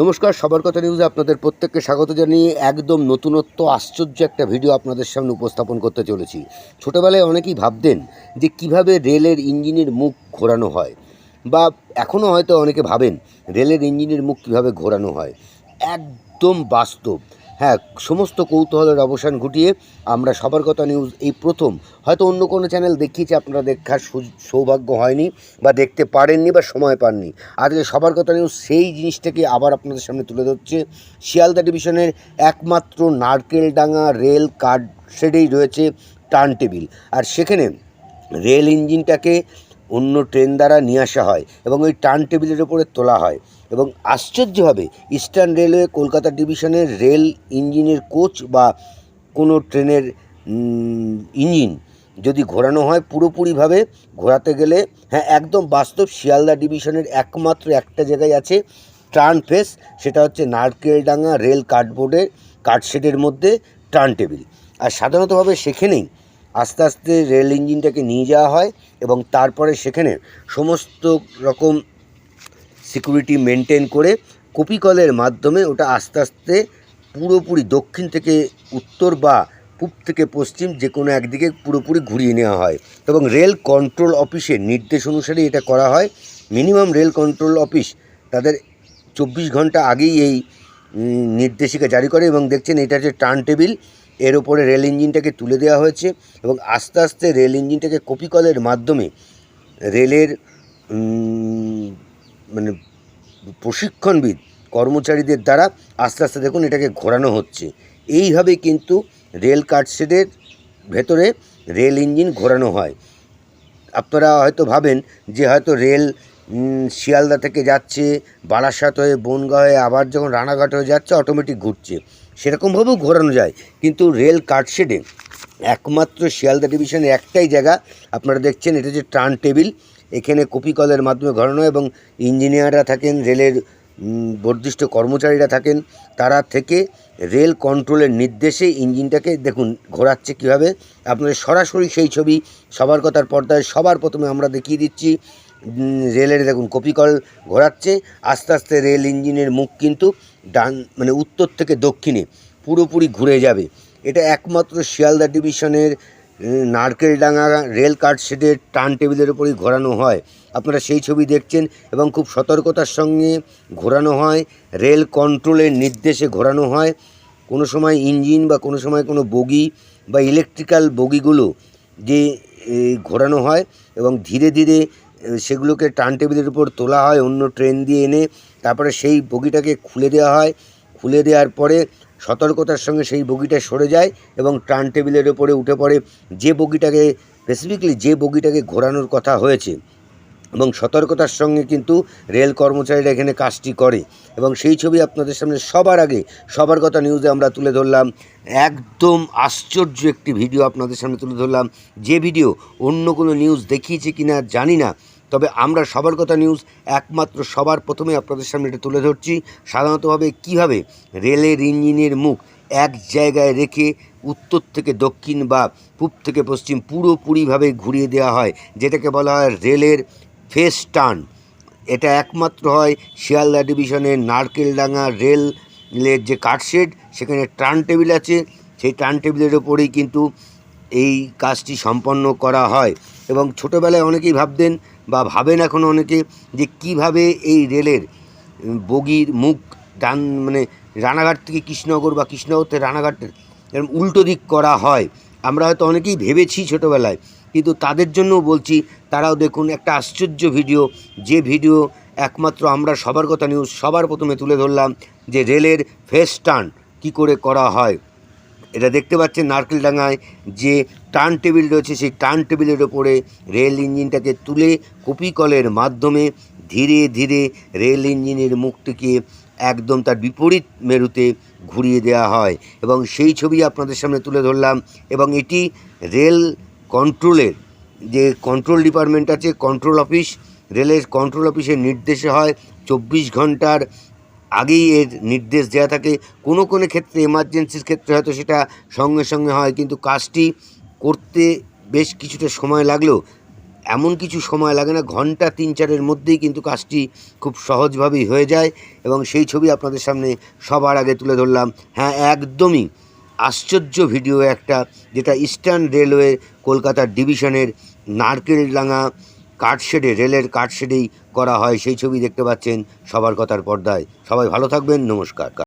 নমস্কার, সবার কথা নিউজে আপনাদের প্রত্যেককে স্বাগত জানিয়ে একদম নতুনত্ব, আশ্চর্য একটা ভিডিও আপনাদের সামনে উপস্থাপন করতে চলেছি। ছোটোবেলায় অনেকেই ভাবতেন যে কীভাবে রেলের ইঞ্জিনের মুখ ঘোরানো হয়, বা এখনও হয়তো অনেকে ভাবেন রেলের ইঞ্জিনের মুখ কীভাবে ঘোরানো হয়। একদম বাস্তব। হ্যাঁ সমস্ত কৌতূহলের অবসান ঘটিয়ে আমরা সবার কথা নিউজ এই প্রথম। হয়তো অন্য কোনো চ্যানেল দেখিয়েছে, আপনারা দেখার সৌভাগ্য হয়নি বা দেখতে পারেননি বা সময় পাননি। আজকে সবার কথা নিউজ সেই জিনিসটাকে আবার আপনাদের সামনে তুলে ধরছে। শিয়ালদা ডিভিশনের একমাত্র নারকেলডাঙ্গা রেল কার্ড শেডেই রয়েছে টার্ন টেবিল আর সেখানে রেল ইঞ্জিনটাকে অন্য ট্রেন দ্বারা নিয়ে আসা হয় এবং ওই টার্ন টেবিলের ওপরে তোলা হয়। এবং আশ্চর্যভাবে ইস্টার্ন রেলওয়ে কলকাতা ডিভিশনের রেল ইঞ্জিনের কোচ বা কোনো ট্রেনের ইঞ্জিন যদি ঘোরানো হয় পুরোপুরিভাবে, ঘোরাতে গেলে হ্যাঁ একদম বাস্তব শিয়ালদা ডিভিশনের একমাত্র একটা জায়গায় আছে টার্ন ফেস, সেটা হচ্ছে নারকেলডাঙ্গা রেল কার্ডবোর্ডের কার্ডশেডের মধ্যে টার্ন টেবিল। আর সাধারণতভাবে সেখানেই আস্তে আস্তে রেল ইঞ্জিনটাকে নিয়ে যাওয়া হয় এবং তারপরে সেখানে সমস্ত রকম সিকিউরিটি মেনটেন করে কপিকলের মাধ্যমে ওটা আস্তে আস্তে পুরোপুরি দক্ষিণ থেকে উত্তর বা পূব থেকে পশ্চিম যে কোনো একদিকে পুরোপুরি ঘুরিয়ে নেওয়া হয় এবং রেল কন্ট্রোল অফিসের নির্দেশ অনুসারে এটা করা হয়। মিনিমাম রেল কন্ট্রোল অফিস তাদের চব্বিশ ঘণ্টা আগেই এই নির্দেশিকা জারি করে এবং দেখছেন এটা হচ্ছে টার্ন টেবিল। এর ওপরে রেল ইঞ্জিনটাকে তুলে দেওয়া হয়েছে এবং আস্তে আস্তে রেল ইঞ্জিনটাকে কপিকলের মাধ্যমে রেলের মানে প্রশিক্ষণবিদ, কর্মচারীদের দ্বারা আস্তে আস্তে দেখুন এটাকে ঘোরানো হচ্ছে। এইভাবে কিন্তু রেল কাটশেডের ভেতরে রেল ইঞ্জিন ঘোরানো হয়। আপনারা হয়তো ভাবেন যে হয়তো রেল শিয়ালদা থেকে যাচ্ছে, বারাসাত হয়ে বনগাঁ হয়ে আবার যখন রানাঘাট হয়ে যাচ্ছে অটোমেটিক ঘুরছে। সেরকমভাবেও ঘোরানো যায়। কিন্তু রেল কাটশেডে একমাত্র শিয়ালদা ডিভিশনের একটাই জায়গা আপনারা দেখছেন এটা হচ্ছে টার্ন টেবিল। এখানে কপি কলের মাধ্যমে ঘোরানো এবং ইঞ্জিনিয়াররা থাকেন রেলের উম, বর্ধিষ্ঠ কর্মচারীরা থাকেন। তারা থেকে রেল কন্ট্রোলের নির্দেশে ইঞ্জিনটাকে দেখুন ঘোরাচ্ছে কীভাবে। আপনাদের সরাসরি সেই ছবি সবার কথার পর্দায় সবার প্রথমে আমরা দেখিয়ে দিচ্ছি। রেলের দেখুন কপিকল ঘোরাচ্ছে, আস্তে আস্তে রেল ইঞ্জিনের মুখ কিন্তু ডান মানে উত্তর থেকে দক্ষিণে পুরোপুরি ঘুরে যাবে। এটা একমাত্র শিয়ালদা ডিভিশনের নারকেলডাঙ্গা রেল কার্ড শেডের টার্ন টেবিলের উপরেই ঘোরানো হয়। আপনারা সেই ছবি দেখছেন এবং খুব সতর্কতার সঙ্গে ঘোরানো হয়, রেল কন্ট্রোলের নির্দেশে ঘোরানো হয়। কোনো সময় ইঞ্জিন বা কোনো সময় কোনো বগি বা ইলেকট্রিক্যাল বগিগুলো যে ঘোরানো হয় এবং ধীরে ধীরে সেগুলোকে টার্ন টেবিলের উপর তোলা হয়, অন্য ট্রেন দিয়ে এনে তারপরে সেই বগিটাকে খুলে দেওয়া হয়। খুলে দেওয়ার পরে সতর্কতার সঙ্গে সেই বগিটা সরে যায় এবং টার্ন টেবিলের ওপরে উঠে পড়ে যে বগিটাকে স্পেসিফিকলি যে বগিটাকে ঘোরানোর কথা হয়েছে। এবং সতর্কতার সঙ্গে কিন্তু রেল কর্মচারীরা এখানে কাজটি করে। এবং সেই ছবি আপনাদের সামনে সবার আগে, সবার কথা নিউজে আমরা তুলে ধরলাম। একদম আশ্চর্য একটি ভিডিও আপনাদের সামনে তুলে ধরলাম। যে ভিডিও অন্য কোনো নিউজ দেখিয়েছে কিনা জানি না। তবে আমরা সবার কথা নিউজ একমাত্র সবার প্রথমে আপনাদের সামনে এটা তুলে ধরছি। সাধারণতভাবে কীভাবে রেলের ইঞ্জিনের মুখ এক জায়গায় রেখে উত্তর থেকে দক্ষিণ বা পূব থেকে পশ্চিম পুরোপুরিভাবে ঘুরিয়ে দেওয়া হয়, যেটাকে বলা হয় রেলের ফেস টার্ন এটা একমাত্র হয় শিয়ালদা ডিভিশনের নারকেলডাঙ্গা রেলের যে কাঠশেড সেখানে টার্ন টেবিল আছে। সেই টার্ন টেবিলের ওপরেই কিন্তু এই কাজটি সম্পন্ন করা হয়। এবং ছোটোবেলায় অনেকেই ভাবতেন বা ভাবেন এখন অনেকে যে কীভাবে এই রেলের বগির মুখ ডান মানে রানাঘাট থেকে কৃষ্ণনগর বা কৃষ্ণনগর থেকে রানাঘাটের এরকম উল্টো দিক করা হয়। আমরা হয়তো অনেকেই ভেবেছি ছোটোবেলায়, কিন্তু তাদের জন্যও বলছি, তারাও দেখুন একটা আশ্চর্য ভিডিও, যে ভিডিও একমাত্র আমরা সবার কথা নিউজ সবার প্রথমে তুলে ধরলাম, যে রেলের ফেস টার্ন কী করে করা হয়। এটা দেখতে পাচ্ছেন নারকেলডাঙ্গায় যে টার্ন টেবিল রয়েছে, সেই টার্ন টেবিলের ওপরে রেল ইঞ্জিনটাকে তুলে কপি কলের মাধ্যমে ধীরে ধীরে রেল ইঞ্জিনের মুখটিকে একদম তার বিপরীত মেরুতে ঘুরিয়ে দেওয়া হয়। এবং সেই ছবি আপনাদের সামনে তুলে ধরলাম। এবং এটি রেল কন্ট্রোলের যে কন্ট্রোল ডিপার্টমেন্ট আছে, কন্ট্রোল অফিস, রেলের কন্ট্রোল অফিসের নির্দেশে হয়। চব্বিশ ঘণ্টার আগেই এর নির্দেশ দেওয়া থাকে। কোনো কোনো ক্ষেত্রে এমার্জেন্সির ক্ষেত্রে হয়তো সেটা সঙ্গে সঙ্গে হয়, কিন্তু কাজটি করতে বেশ কিছুটা সময় লাগলেও এমন কিছু সময় লাগে না, ঘণ্টা তিন চারের মধ্যেই কিন্তু কাজটি খুব সহজভাবেই হয়ে যায় এবং সেই ছবি আপনাদের সামনে সবার আগে তুলে ধরলাম। হ্যাঁ একদমই আশ্চর্য ভিডিও একটা, যেটা ইস্টার্ন রেলওয়ে কলকাতার ডিভিশনের নারকেলডাঙ্গা কাঠশেডে রেলের কাঠশেডেই করা হয়। সেই ছবি দেখতে পাচ্ছেন সবার কথার পর্দায়। সবাই ভালো থাকবেন, নমস্কার।